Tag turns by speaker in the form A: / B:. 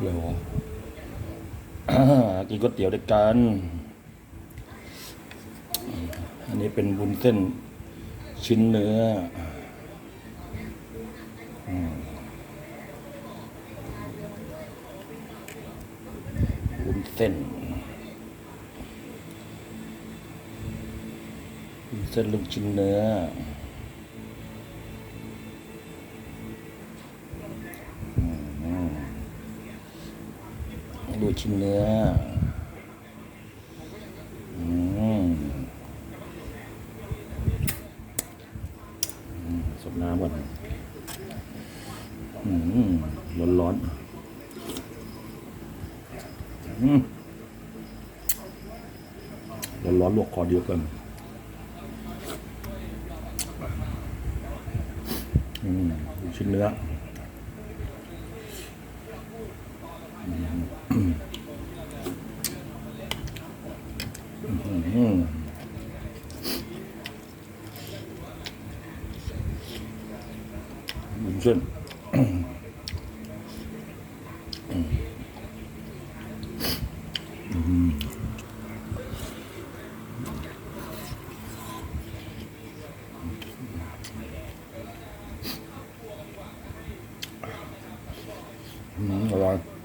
A: เดี๋ยวกินก๋วยเตี๋ยวด้วยกัน อันนี้เป็นวุ้นเส้นชิ้นเนื้ออืมวุ้นเส้นเส้นลูกชิ้นเนื้อ ลูชิ้นเนื้ออืมสดน้ำก่อนอืมร้อนร้อนๆอืมร้อนร้อนๆลวกคอเดียวกันอืมดูชิ้นเนื้อ วุ้นเส้นอืมอร่อย